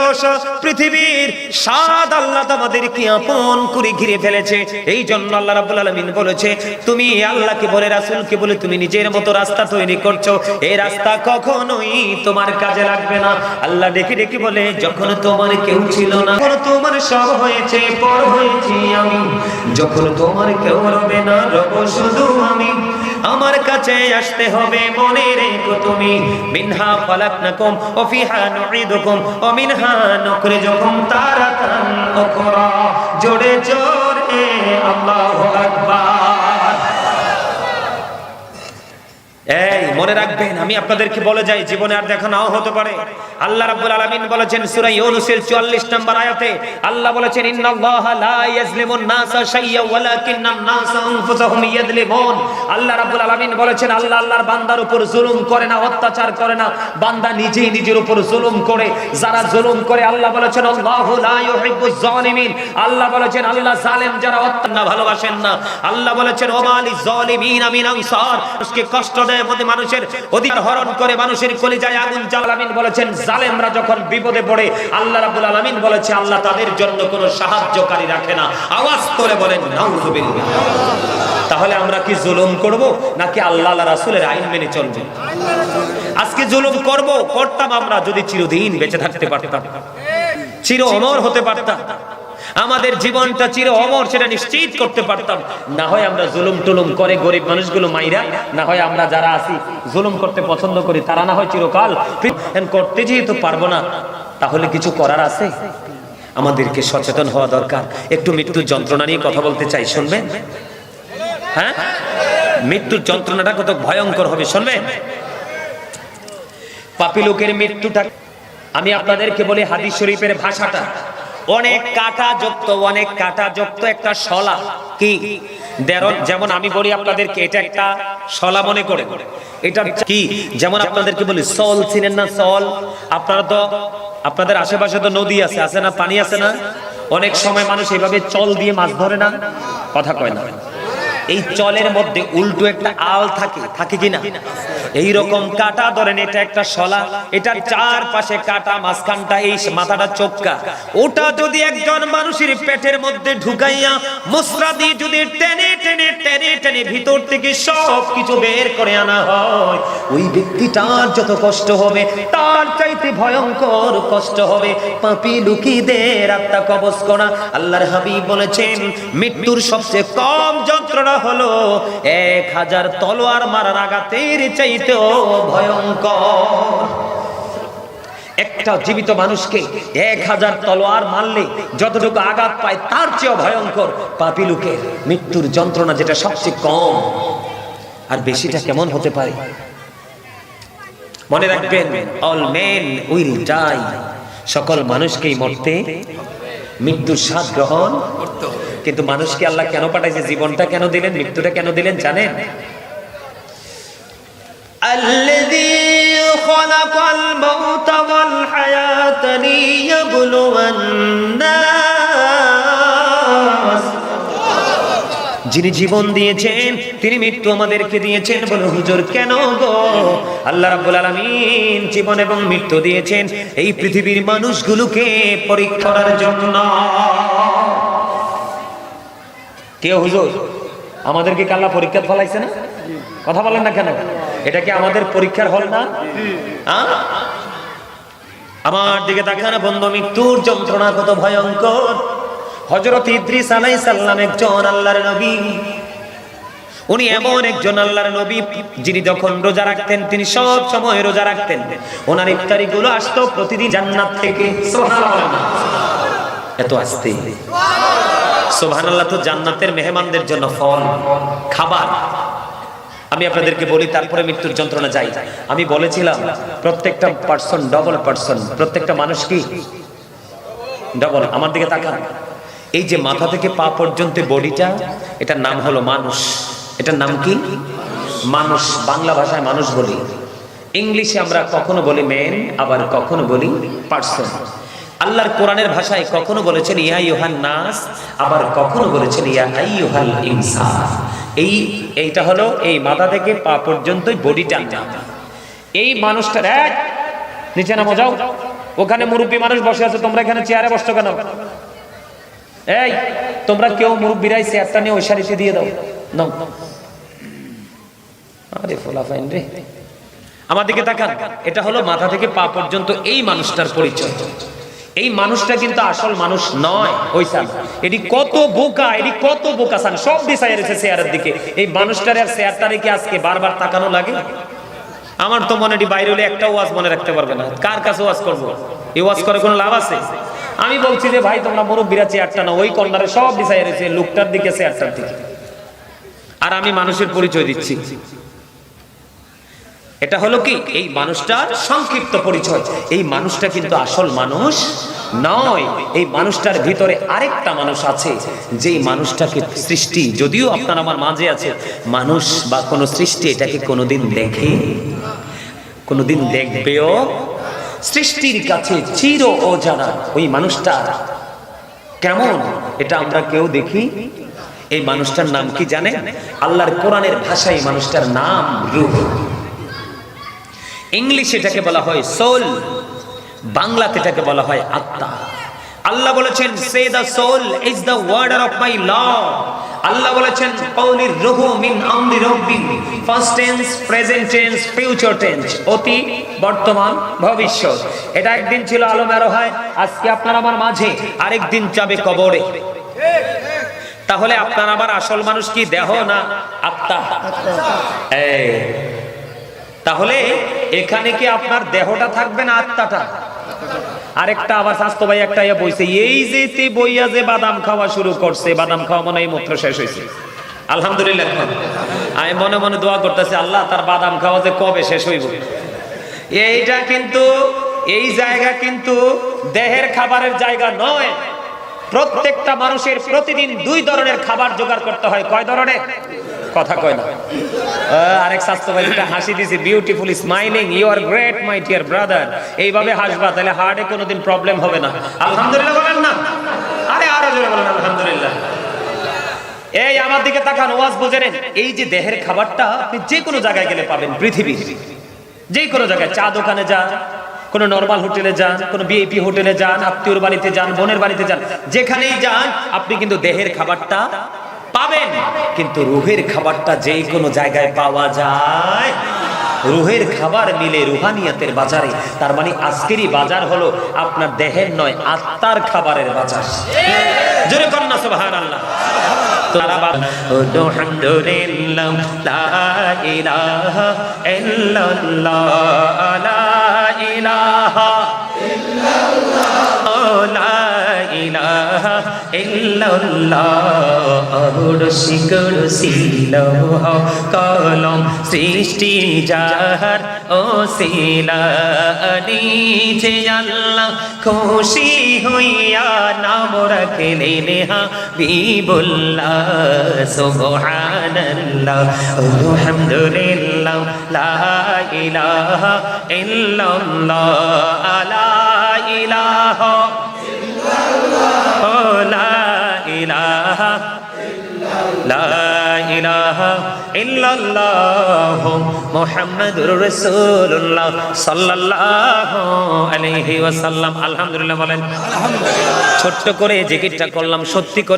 লালসা পৃথিবীর স্বাদ আল্লাহ তোমাদেরকে আপন করে ঘিরে ফেলেছে। এই জন্য আল্লাহ রাব্বুল আলামিন বলেছে, তুমি আল্লাহকে বলে, রাসূলকে বলে, তুমি নিজের মতো রাস্তা তৈরি করছ। এই রাস্তা কখনোই তোমার কাজে লাগবে না। আল্লাহ ডেকে ডেকে বলে, যখন তোমার কেউ ছিল না, যখন তোমার সব হয়েছে, পর হয়েছি আমি। যখন তোমার কেউ রবে না, রব শুধু আমি। আমার কাছে আসতে হবে মনে রেখো তুমি। মিনহা ফালাকনাকুম ও ফিহা নুঈদুকুম ও মিনহা নুখরিজুকুম তারাতান উখরা। জোরে জোরে আল্লাহু আকবার। মনে রাখবেন, আমি আপনাদেরকে বলে যাই, জীবনে আর দেখা নাও হতে পারে। আল্লাহ রাব্বুল আলামিন বলেছেন সূরা ইউনূসের 44 নম্বর আয়াতে, আল্লাহ বলেছেন, ইন্নাল্লাহা লা ইয়াজলিমুন নাসা শাইয়্যা ওয়ালাকিন্নান নাসা আনফুসাহুম ইয়াজলিমুন। আল্লাহ রাব্বুল আলামিন বলেছেন, আল্লাহ আল্লাহর বান্দার উপর জুলুম করে না, অত্যাচার করে না, বান্দা নিজেই নিজের উপর জুলুম করে, যারা জুলুম করে, আল্লাহ বলেছেন, আল্লাহু লা ইউহিব্বুজ জালিমিন। আল্লাহ বলেছেন, আল্লাহ জালেম যারা অত্যাচার ভালোবাসেন না। আল্লাহ বলেছেন ওমালি জালিমিন আমিন আনসার। কষ্ট দেয় মধ্যে মানুষের অধিকার হরণ করে মানুষের কলিজায় আগুন জ্বালামিন বলেছেন, জালেমরা যখন বিপদে পড়ে, আল্লাহ রাব্বুল আলামিন বলেছে, আল্লাহ তাদের জন্য কোনো সাহায্যকারী রাখে না। আওয়াজ করে বলেন নাউযুবিল্লাহ তাহলে আমরা কি জুলুম করব, নাকি আল্লাহ রাসূলের আইন মেনে চলব? আজকে জুলুম করব, করতাম আমরা যদি চিরদিন বেঁচে থাকতে পারতাম। চির অমর হতে পারতাম। আমাদের জীবনটা চির অমর, সেটা নিশ্চিত করতে পারতাম। না হয় আমরা জুলুম টুলুম করে গরিব মানুষগুলো মাইরা, না হয় আমরা যারা আছি, জুলুম করতে পছন্দ করি, তারা না হয় চিরকাল করতে যেহেতু পারব না, তাহলে কিছু করার আছে? আমাদেরকে সচেতন হওয়া দরকার। একটু মৃত্যুর যন্ত্রণা নিয়ে কথা বলতে চাই, শুনবেন? হ্যাঁ? মৃত্যুর যন্ত্রণাটা কত ভয়ঙ্কর হবে, শুনবেন? পাপি লোকের মৃত্যুটা আমি আপনাদেরকে বলি হাদিস শরীফের ভাষাটা। অনেক কাটা যুক্ত, অনেক কাটা যুক্ত একটা শলা। কি? যেমন আমি বলি আপনাদেরকে, এটা একটা শলা মনে করে। এটা কি? যেমন আপনাদেরকে বলি, সল চিনেন না সল? আপনারা তো, আপনাদের আশেপাশে তো নদী আছে আছে না, পানি আছে না? অনেক সময় মানুষ এইভাবে চল দিয়ে মাছ ধরে না? কথা কয় না। এই চলের মধ্যে উল্টো একটা আল থাকে থাকে কিনা? এই রকম কাটা ধরেন, এটা একটা শলা, এটার চারপাশে কাটা, মাঝখানটা এই মাথাটা চোখকা ওটা যদি একজন মানুষের পেটের মধ্যে ঢুকাইয়া মুসরা দিয়ে যদি টেনে টেনে টেনে টেনে ভিতর থেকে সব কিছু বের করে আনা হয়। ওই ব্যক্তিটার যত কষ্ট হবে, তার চাইতে ভয়ঙ্কর কষ্ট হবে। পাপি লুকিদের আত্মা কবজ করা। আল্লাহর হাবিব বলেছেন, মৃত্যুর সবচেয়ে কম যন্ত্রণা হলো এক হাজার তলোয়ার মারার আঘাতের চাইতেও ভয়ঙ্কর। একটা জীবিত মানুষকে এক হাজার তলোয়ার মারলে যতটুকু আঘাত পায় তার চেয়েও ভয়ঙ্কর। পাপি লোকের মৃত্যুর যন্ত্রণা যেটা সবচেয়ে কম আর বেশিটা কেমন হতে পারে? মনে রাখবেন অল মেন উইল ডাই সকল মানুষকেই মরতে মৃত্যুর স্বাদ গ্রহণ কিন্তু মানুষকে আল্লাহ কেন পাঠাইছে? জীবনটা কেন দিলেন? মৃত্যুটা কেন দিলেন? জানেন? আল্লাহ خلق الموت والحياة ليبلو الناس যিনি জীবন দিয়েছেন তিনি মৃত্যু আমাদেরকে দিয়েছেন বলে হুজুর কেন গো আল্লাহ রাব্বুল আলামিন জীবন এবং মৃত্যু দিয়েছেন এই পৃথিবীর মানুষগুলোকে পরীক্ষা করার জন্য কে হুজুর আমাদেরকে কাল্লা পরীক্ষা ফলাইছে না কথা বলেন না কেন এটা কি আমাদের পরীক্ষার হল না? আ? আমার দিকে তাকান বন্ধু, মৃত্যুর যন্ত্রণা কত ভয়ঙ্কর। হজরত ইদ্রিস আলাই সাল্লাম একজন আল্লাহর নবী। উনি এমন একজন আল্লাহর নবী, যিনি যখন রোজা রাখতেন, তিনি সব সময় রোজা রাখতেন। ওনার ইফতারি গুলো আসতো প্রতিদিন জান্নাত থেকে। এত আসতে। সুবহানাল্লাহ তো জান্নাতের মেহমানদের জন্য ফল, খাবার। আমি আপনাদেরকে বলি, তারপরে মৃত্যুর যন্ত্রণা যাই। আমি বলেছিলাম, প্রত্যেকটা পার্সন ডবল পার্সন প্রত্যেকটা মানুষ কি? ডবল আমার দিকে তাকান। এই যে মাথা থেকে পা পর্যন্ত বডিটা, এটার নাম হলো মানুষ। এটার নাম কি? মানুষ, বাংলা ভাষায় মানুষ বলি। ইংলিশে আমরা কখনো বলি মেন আবার কখনো বলি পার্সন আল্লাহর কোরআনের ভাষায় কখনো বলেছেন, ইয়া ইউহান নাস আবার কখনো বলেছেন, ইয়া আইয়ুহাল ইনসান এই, এইটা হলো এই মাথা থেকে পা পর্যন্তই বডিটা। এই মানুষটার এক, নিচে নামো, যাও। ওখানে মুরব্বী মানুষ বসে আছে, তোমরা এখানে চেয়ারে বসছো কেন? এই, তোমরা কেউ মুরব্বীরাই চেয়ারটা নিয়ে ওই সারিতে দিয়ে দাও। নাও। আরে ফোলা ফাইন রে। আমার দিকে তাকান, এটা হলো মাথা থেকে পা পর্যন্ত এই মানুষটার পরিচয়। এই মানুষটা কিন্তু আসল মানুষ নয়। ওই সান এটি কত বোকা, এটি কত বোকা সান সব দিশায় রয়েছে চেয়ারের দিকে। এই মানুষটার আর চেয়ারটা রেখে আজকে বারবার তাকানো লাগে? আমার তো মনে এটি বাইরে হলে একটা ওয়াজ মনে রাখতে পারবে না। কার কাছে ওয়াজ করব? এই ওয়াজ করে কোনো লাভ আছে? আমি বলছি যে, ভাই, তোমরা মুরব্বীরা চেয়ারটা না ওই কর্নারে সব দিশায় রয়েছে লোকটার দিকে চেয়ারটার দিকে। আর আমি মানুষের পরিচয় দিচ্ছি। এটা হলো কি? এই মানুষটার সংক্ষিপ্ত পরিচয়। এই মানুষটা কিন্তু আসল মানুষ নয়। এই মানুষটার ভিতরে আরেকটা মানুষ আছে, যেই মানুষটাকে সৃষ্টি, যদিও আপনার আমার মাঝে আছে, মানুষ বা কোনো সৃষ্টি এটাকে কোনোদিন দেখে, কোনোদিন দেখবেও সৃষ্টির কাছে চির অজানা। ওই মানুষটা কেমন? এটা আমরা কেউ দেখি? এই মানুষটার নাম কি জানে আল্লাহর কোরআনের ভাষায় মানুষটার নাম রূহ। ইংলিশ এটাকে বলা হয় সোল, বাংলাতে এটাকে বলা হয় আত্মা। আল্লাহ বলেছেন সে the soul is the order of my lord আল্লাহ বলেছেন কওলির রুহু মিন আমরি রাব্বি first tense present tense future tense অতি বর্তমান, ভবিষ্যৎ। এটা একদিন ছিল আলমেরো হয় আজকে আপনার আমার মাঝে, আরেকদিন যাবে কবরে। তাহলে আপনার আমার আসল মানুষ কি? দেহ না আত্মা? এই তাহলে এখানে কি আপনার দেহটা থাকবে না আত্মাটা? আরেকটা আবার স্বাস্থ্য ভাই একটা ইয়া বইছে, এই যে তে বইয়া যে বাদাম খাওয়া শুরু করছে, বাদাম খাওয়া মনে হয় মাত্র শেষ হয়েছে। আলহামদুলিল্লাহ। আমি মনে মনে দোয়া করতেছি, আল্লাহ, তার বাদাম খাওয়া যে কবে শেষ হইব? এইটা কিন্তু, এই জায়গা কিন্তু দেহের খাবারের জায়গা নয়। প্রত্যেকটা মানুষের প্রতিদিন দুই ধরনের খাবার জোগাড় করতে হয়। কয় ধরনের? কথা কয় না। আরেক স্বাস্থ্য ভাই যেটা হাসি দিছে beautiful smiling you are great my dear brother এইভাবে হাসবা, তাহলে হার্টে কোনোদিন প্রবলেম হবে না। আলহামদুলিল্লাহ বলেন না। আরে আরও জোরে বলেন, আলহামদুলিল্লাহ। এই আমার দিকে তাকান, ওয়াজ বুঝে নেন। এই যে দেহের খাবারটা, আপনি যে কোনো জায়গায় গেলে পাবেন, পৃথিবীর। যে কোনো জায়গায়, চা দোকানে যান, কোন নর্মাল হোটেলে যান, কোন বিএপি হোটেলে যান, আত্মীয়র বাড়িতে যান, বোনের বাড়িতে যান, যেখানেই যান, আপনি কিন্তু দেহের খাবারটা পাবেন। কিন্তু রুহের খাবারটা যেই কোনো জায়গায় পাওয়া যায়। রুহের খাবার মিলে রুহানিয়াতের বাজারে। তার মানে আজকেরই বাজার হলো আপনার দেহের নয়, আত্মার খাবারের বাজার। জোরে কন্যা লা ইলাহা কলম সৃষ্টি যাহার ও শিলানি যে আল্লাহ খুশি হইয়া নাম রাখলেন হাবিবুল্লাহ, সুবহানাল্লাহ, আলহামদুলিল্লাহ, লা ইলাহা ইল্লাল্লাহ লা ইলাহা আলহামদুলিল্লাহ বলেন ছোট্ট করে জিকিরটা করলাম সত্যি করে